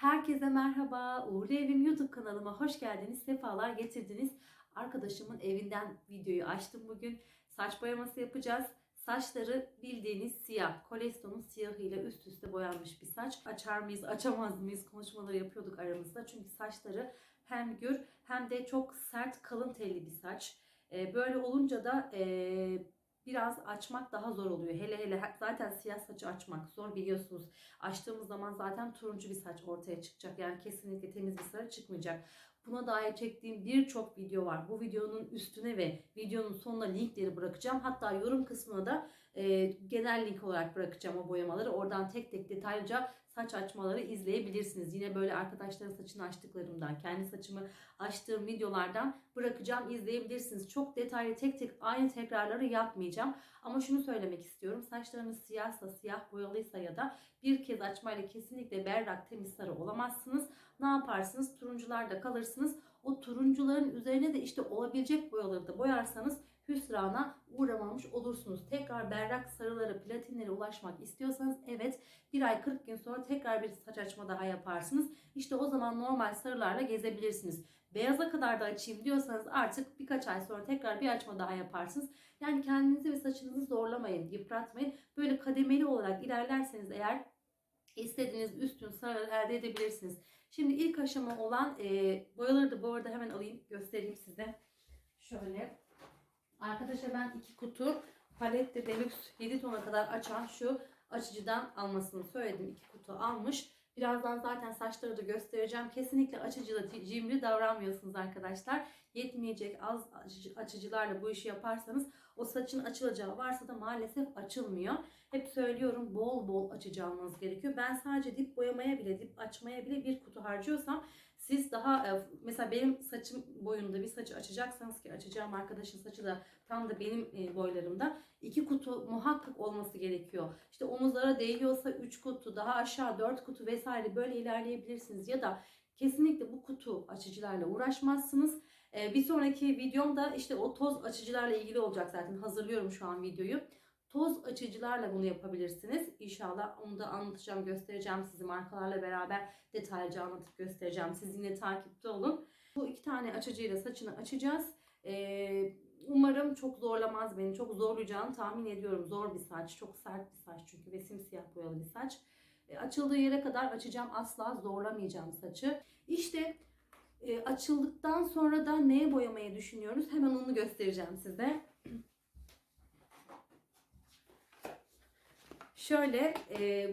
Herkese merhaba. Uğurlu Evim YouTube kanalıma hoş geldiniz. Sefalar getirdiniz. Arkadaşımın evinden videoyu açtım bugün. Saç boyaması yapacağız. Saçları bildiğiniz siyah. Kolestonun siyahıyla üst üste boyanmış bir saç. Açar mıyız, açamaz mıyız konuşmaları yapıyorduk aramızda. Çünkü saçları hem gür hem de çok sert, kalın telli bir saç. Ee, Böyle olunca da ee, biraz açmak daha zor oluyor. Hele hele zaten siyah saçı açmak zor biliyorsunuz. Açtığımız zaman zaten turuncu bir saç ortaya çıkacak. Yani kesinlikle temiz bir saç çıkmayacak. Buna dair çektiğim birçok video var. Bu videonun üstüne ve videonun sonuna linkleri bırakacağım. Hatta yorum kısmına da e, genel link olarak bırakacağım o boyamaları. Oradan tek tek detaylıca saç açmaları izleyebilirsiniz. Yine böyle arkadaşların saçını açtıklarımdan, kendi saçımı açtığım videolardan bırakacağım izleyebilirsiniz. Çok detaylı tek tek aynı tekrarları yapmayacağım. Ama şunu söylemek istiyorum. Saçlarınız siyahsa, siyah boyalıysa ya da bir kez açmayla kesinlikle berrak temiz sarı olamazsınız. Ne yaparsınız? Turuncularda kalırsınız. O turuncuların üzerine de işte olabilecek boyaları da boyarsanız hüsrana uğramamış olursunuz. Tekrar berrak sarılara, platinlere ulaşmak istiyorsanız evet bir ay 40 gün sonra tekrar bir saç açma daha yaparsınız. İşte o zaman normal sarılarla gezebilirsiniz. Beyaza kadar da açayım diyorsanız artık birkaç ay sonra tekrar bir açma daha yaparsınız. Yani kendinizi ve saçınızı zorlamayın, yıpratmayın. Böyle kademeli olarak ilerlerseniz eğer istediğiniz üstün sarıları elde edebilirsiniz. Şimdi ilk aşama olan e, boyaları da bu arada hemen alayım göstereyim size. Şöyle. Arkadaşlar ben iki kutu palette deluxe 7 tona kadar açan şu açıcıdan almasını söyledim. iki kutu almış. Birazdan zaten saçları da göstereceğim. Kesinlikle açıcıda cimri davranmıyorsunuz arkadaşlar. Yetmeyecek az açıcılarla bu işi yaparsanız o saçın açılacağı varsa da maalesef açılmıyor. Hep söylüyorum bol bol açıcı almanız gerekiyor. Ben sadece dip boyamaya bile dip açmaya bile bir kutu harcıyorsam siz daha mesela benim saçım boyunda bir saçı açacaksanız ki açacağım arkadaşın saçı da tam da benim boylarımda iki kutu muhakkak olması gerekiyor. İşte omuzlara değiyorsa 3 kutu daha aşağı 4 kutu vesaire böyle ilerleyebilirsiniz ya da kesinlikle bu kutu açıcılarla uğraşmazsınız. Bir sonraki videomda işte o toz açıcılarla ilgili olacak zaten hazırlıyorum şu an videoyu. Toz açıcılarla bunu yapabilirsiniz. İnşallah onu da anlatacağım, göstereceğim sizi markalarla beraber detaylıca anlatıp göstereceğim. Siz yine takipte olun. Bu iki tane açıcıyla saçını açacağız. Ee, umarım çok zorlamaz beni. Çok zorlayacağını tahmin ediyorum. Zor bir saç, çok sert bir saç çünkü ve simsiyah boyalı bir saç. E, açıldığı yere kadar açacağım. Asla zorlamayacağım saçı. İşte e, açıldıktan sonra da neye boyamayı düşünüyoruz? Hemen onu göstereceğim size. Şöyle e,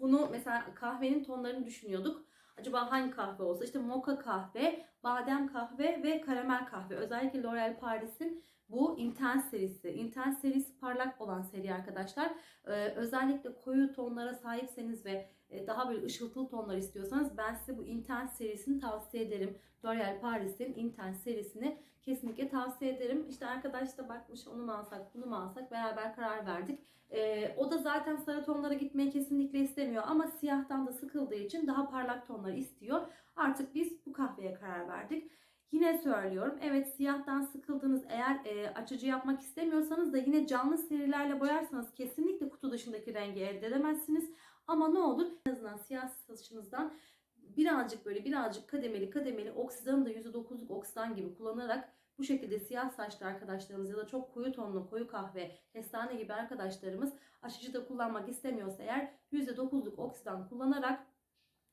bunu mesela kahvenin tonlarını düşünüyorduk. Acaba hangi kahve olsa? İşte moka kahve, badem kahve ve karamel kahve. Özellikle L'Oreal Paris'in bu Intense serisi. Intense serisi parlak olan seri arkadaşlar. Ee, özellikle koyu tonlara sahipseniz ve daha böyle ışıltılı tonlar istiyorsanız ben size bu Intense serisini tavsiye ederim. L'Oreal Paris'in Intense serisini kesinlikle tavsiye ederim. İşte arkadaş da bakmış onu mu alsak bunu mu alsak beraber karar verdik. Ee, o da zaten sarı tonlara gitmeyi kesinlikle istemiyor ama siyahtan da sıkıldığı için daha parlak tonlar istiyor. Artık biz bu kahveye karar verdik. Yine söylüyorum. Evet siyahtan sıkıldınız. Eğer e, açıcı yapmak istemiyorsanız da yine canlı serilerle boyarsanız kesinlikle kutu dışındaki rengi elde edemezsiniz. Ama ne olur? En azından siyah saçınızdan birazcık böyle birazcık kademeli kademeli oksidanı da %9'luk oksidan gibi kullanarak bu şekilde siyah saçlı arkadaşlarımız ya da çok koyu tonlu koyu kahve, kestane gibi arkadaşlarımız açıcı da kullanmak istemiyorsa eğer %9'luk oksidan kullanarak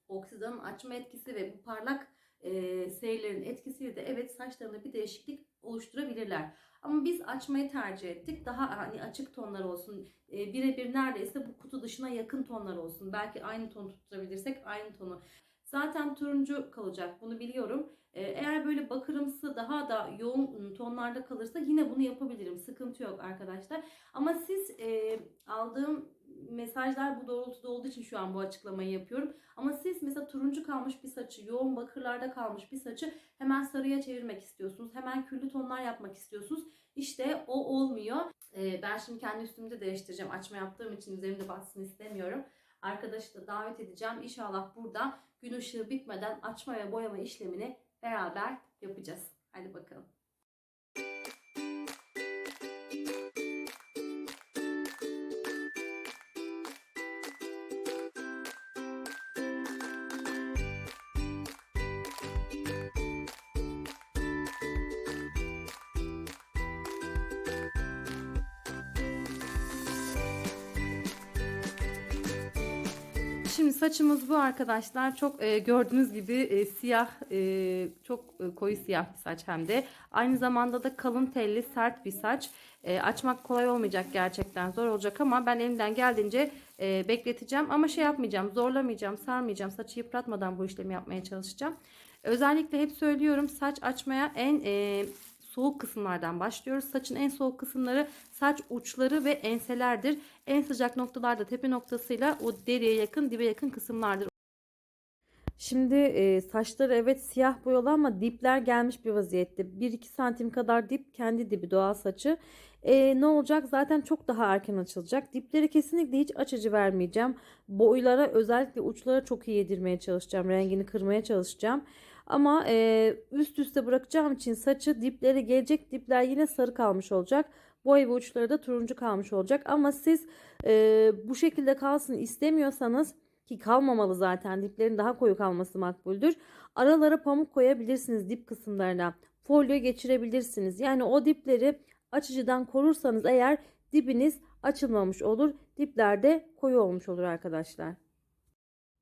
oksidanın açma etkisi ve bu parlak e, seyirlerin etkisiyle de evet saçlarında bir değişiklik oluşturabilirler. Ama biz açmayı tercih ettik. Daha hani açık tonlar olsun. E, Birebir neredeyse bu kutu dışına yakın tonlar olsun. Belki aynı ton tutturabilirsek aynı tonu. Zaten turuncu kalacak bunu biliyorum. Eğer böyle bakırımsı daha da yoğun tonlarda kalırsa yine bunu yapabilirim. Sıkıntı yok arkadaşlar. Ama siz e, aldığım mesajlar bu doğrultuda olduğu için şu an bu açıklamayı yapıyorum. Ama siz mesela turuncu kalmış bir saçı, yoğun bakırlarda kalmış bir saçı hemen sarıya çevirmek istiyorsunuz. Hemen küllü tonlar yapmak istiyorsunuz. İşte o olmuyor. E, ben şimdi kendi üstümde değiştireceğim. Açma yaptığım için üzerimde batsın istemiyorum. Arkadaşı da davet edeceğim. İnşallah burada gün ışığı bitmeden açma ve boyama işlemini beraber yapacağız. Hadi bakalım. Şimdi saçımız bu arkadaşlar. Çok e, gördüğünüz gibi e, siyah, e, çok e, koyu siyah bir saç hem de. Aynı zamanda da kalın telli, sert bir saç. E, açmak kolay olmayacak gerçekten zor olacak ama ben elimden geldiğince e, bekleteceğim. Ama şey yapmayacağım, zorlamayacağım, sarmayacağım. Saçı yıpratmadan bu işlemi yapmaya çalışacağım. Özellikle hep söylüyorum saç açmaya en e, soğuk kısımlardan başlıyoruz. Saçın en soğuk kısımları saç uçları ve enselerdir. En sıcak noktalarda tepe noktasıyla o deriye yakın dibe yakın kısımlardır. Şimdi e, saçları evet siyah boyalı ama dipler gelmiş bir vaziyette. 1-2 santim kadar dip kendi dibi doğal saçı. E, ne olacak? Zaten çok daha erken açılacak. Dipleri kesinlikle hiç açıcı vermeyeceğim. Boylara özellikle uçlara çok iyi yedirmeye çalışacağım. Rengini kırmaya çalışacağım. Ama e, üst üste bırakacağım için saçı dipleri gelecek dipler yine sarı kalmış olacak. Boy ve uçları da turuncu kalmış olacak. Ama siz e, bu şekilde kalsın istemiyorsanız ki kalmamalı zaten diplerin daha koyu kalması makbuldür. Aralara pamuk koyabilirsiniz dip kısımlarına. Folyo geçirebilirsiniz. Yani o dipleri açıcıdan korursanız eğer dibiniz açılmamış olur. Diplerde koyu olmuş olur arkadaşlar.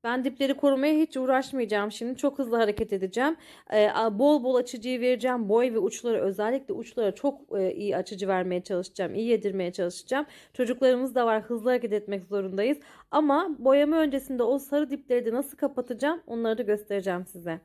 Ben dipleri korumaya hiç uğraşmayacağım şimdi. Çok hızlı hareket edeceğim. Ee, bol bol açıcıyı vereceğim. Boy ve uçları özellikle uçlara çok e, iyi açıcı vermeye çalışacağım. iyi yedirmeye çalışacağım. Çocuklarımız da var. Hızlı hareket etmek zorundayız. Ama boyama öncesinde o sarı dipleri de nasıl kapatacağım onları da göstereceğim size.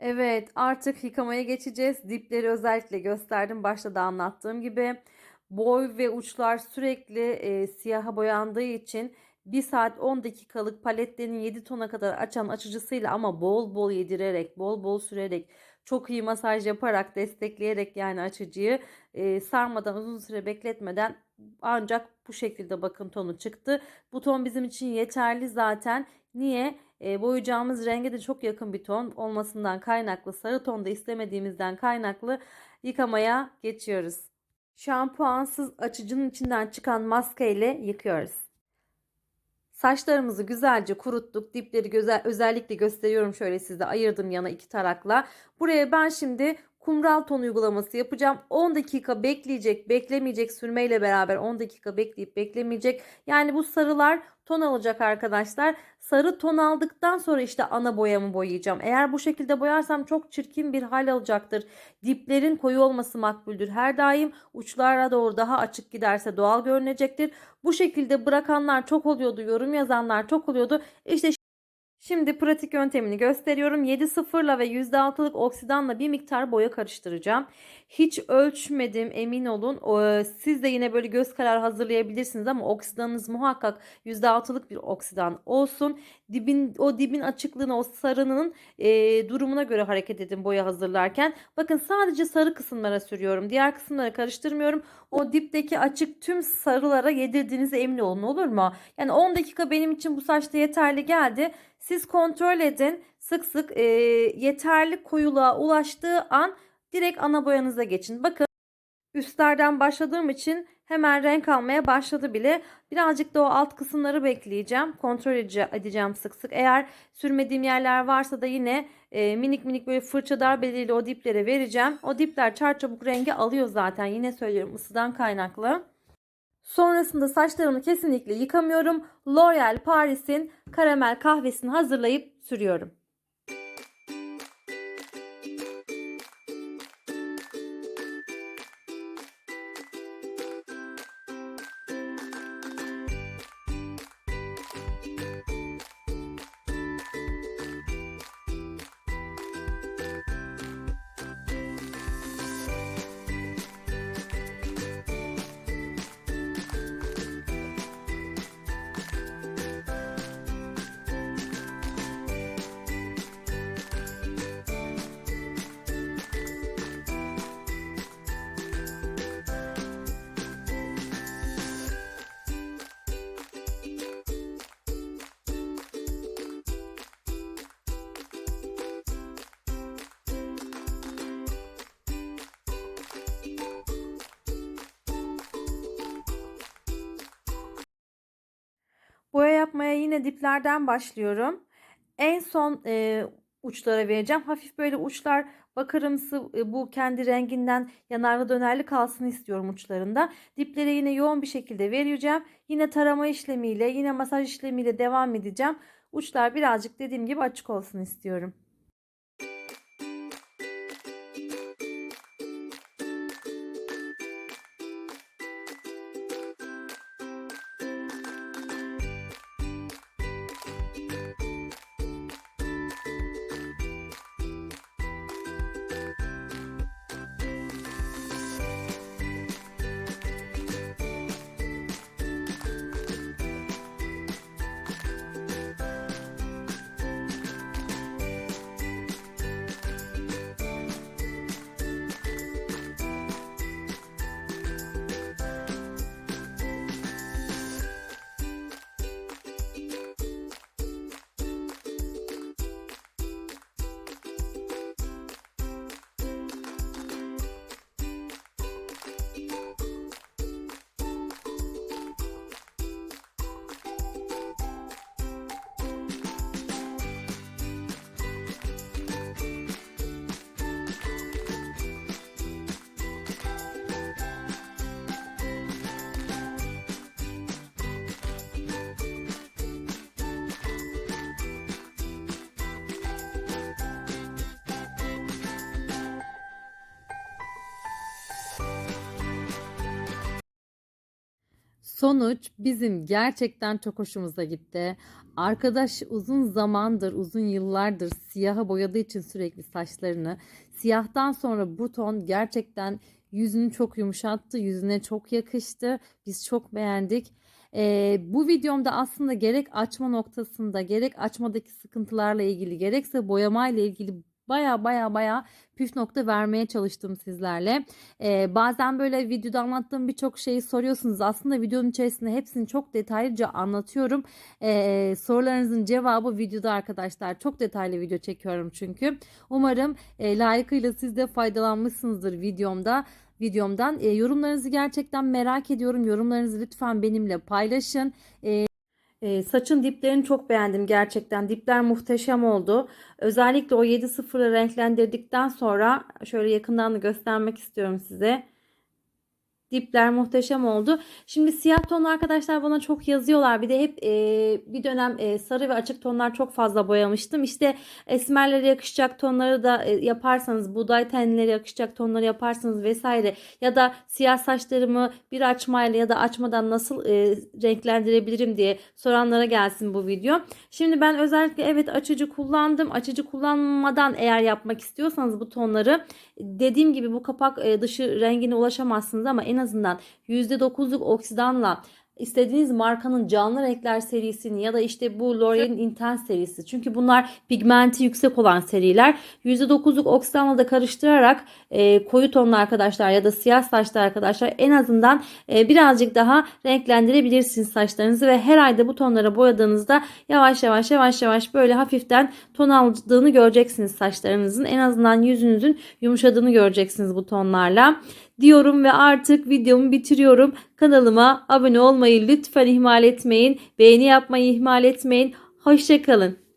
Evet artık yıkamaya geçeceğiz. Dipleri özellikle gösterdim. Başta da anlattığım gibi. Boy ve uçlar sürekli e, siyaha boyandığı için 1 saat 10 dakikalık paletlerin 7 tona kadar açan açıcısıyla ama bol bol yedirerek, bol bol sürerek, çok iyi masaj yaparak, destekleyerek yani açıcıyı e, sarmadan uzun süre bekletmeden ancak bu şekilde bakın tonu çıktı. Bu ton bizim için yeterli zaten. Niye? E, boyayacağımız renge de çok yakın bir ton olmasından kaynaklı sarı tonda istemediğimizden kaynaklı yıkamaya geçiyoruz. Şampuansız açıcının içinden çıkan maskeyle yıkıyoruz. Saçlarımızı güzelce kuruttuk. Dipleri gözel, özellikle gösteriyorum şöyle size ayırdım yana iki tarakla. Buraya ben şimdi kumral ton uygulaması yapacağım. 10 dakika bekleyecek, beklemeyecek sürmeyle beraber 10 dakika bekleyip beklemeyecek. Yani bu sarılar ton alacak arkadaşlar. Sarı ton aldıktan sonra işte ana boyamı boyayacağım. Eğer bu şekilde boyarsam çok çirkin bir hal alacaktır. Diplerin koyu olması makbuldür. Her daim uçlara doğru daha açık giderse doğal görünecektir. Bu şekilde bırakanlar çok oluyordu. Yorum yazanlar çok oluyordu. İşte Şimdi pratik yöntemini gösteriyorum. 7 sıfırla ve %6'lık oksidanla bir miktar boya karıştıracağım. Hiç ölçmedim emin olun. Siz de yine böyle göz kararı hazırlayabilirsiniz ama oksidanınız muhakkak %6'lık bir oksidan olsun. Dibin o dibin açıklığına o sarının e, durumuna göre hareket edin boya hazırlarken. Bakın sadece sarı kısımlara sürüyorum. Diğer kısımlara karıştırmıyorum. O dipteki açık tüm sarılara yedirdiğinize emin olun olur mu? Yani 10 dakika benim için bu saçta yeterli geldi. Siz kontrol edin. Sık sık e, yeterli koyuluğa ulaştığı an direkt ana boyanıza geçin. Bakın üstlerden başladığım için hemen renk almaya başladı bile. Birazcık da o alt kısımları bekleyeceğim. Kontrol edece- edeceğim sık sık. Eğer sürmediğim yerler varsa da yine e, minik minik böyle fırça darbeleriyle o diplere vereceğim. O dipler çarçabuk rengi alıyor zaten. Yine söylüyorum ısıdan kaynaklı. Sonrasında saçlarımı kesinlikle yıkamıyorum. L'Oreal Paris'in karamel kahvesini hazırlayıp sürüyorum. Yapmaya yine diplerden başlıyorum. En son e, uçlara vereceğim. Hafif böyle uçlar bakırımsı e, bu kendi renginden yanarlı dönerli kalsın istiyorum uçlarında. Diplere yine yoğun bir şekilde vereceğim. Yine tarama işlemiyle yine masaj işlemiyle devam edeceğim. Uçlar birazcık dediğim gibi açık olsun istiyorum. Sonuç bizim gerçekten çok hoşumuza gitti. Arkadaş uzun zamandır, uzun yıllardır siyaha boyadığı için sürekli saçlarını. Siyahtan sonra bu ton gerçekten yüzünü çok yumuşattı, yüzüne çok yakıştı. Biz çok beğendik. Ee, bu videomda aslında gerek açma noktasında, gerek açmadaki sıkıntılarla ilgili, gerekse boyamayla ilgili baya baya baya püf nokta vermeye çalıştım sizlerle. Ee, bazen böyle videoda anlattığım birçok şeyi soruyorsunuz. Aslında videonun içerisinde hepsini çok detaylıca anlatıyorum. Ee, sorularınızın cevabı videoda arkadaşlar. Çok detaylı video çekiyorum çünkü. Umarım e, layıkıyla siz de faydalanmışsınızdır videomda videomdan. E, yorumlarınızı gerçekten merak ediyorum. Yorumlarınızı lütfen benimle paylaşın. E, Ee, saçın diplerini çok beğendim gerçekten. Dipler muhteşem oldu. Özellikle o 7-0'ı renklendirdikten sonra şöyle yakından da göstermek istiyorum size. Dipler muhteşem oldu. Şimdi siyah tonlu arkadaşlar bana çok yazıyorlar. Bir de hep e, bir dönem e, sarı ve açık tonlar çok fazla boyamıştım. İşte esmerlere yakışacak tonları da e, yaparsanız, buğday tenlere yakışacak tonları yaparsanız vesaire ya da siyah saçlarımı bir açmayla ya da açmadan nasıl e, renklendirebilirim diye soranlara gelsin bu video. Şimdi ben özellikle evet açıcı kullandım. Açıcı kullanmadan eğer yapmak istiyorsanız bu tonları dediğim gibi bu kapak e, dışı rengine ulaşamazsınız ama en azından %9'luk oksidanla istediğiniz markanın canlı renkler serisini ya da işte bu L'Oreal'in Intense serisi. Çünkü bunlar pigmenti yüksek olan seriler. %9'luk oksidanla da karıştırarak e, koyu tonlu arkadaşlar ya da siyah saçlı arkadaşlar en azından e, birazcık daha renklendirebilirsiniz saçlarınızı ve her ayda bu tonlara boyadığınızda yavaş yavaş yavaş yavaş böyle hafiften ton aldığını göreceksiniz saçlarınızın. En azından yüzünüzün yumuşadığını göreceksiniz bu tonlarla diyorum ve artık videomu bitiriyorum. Kanalıma abone olmayı lütfen ihmal etmeyin. Beğeni yapmayı ihmal etmeyin. Hoşçakalın.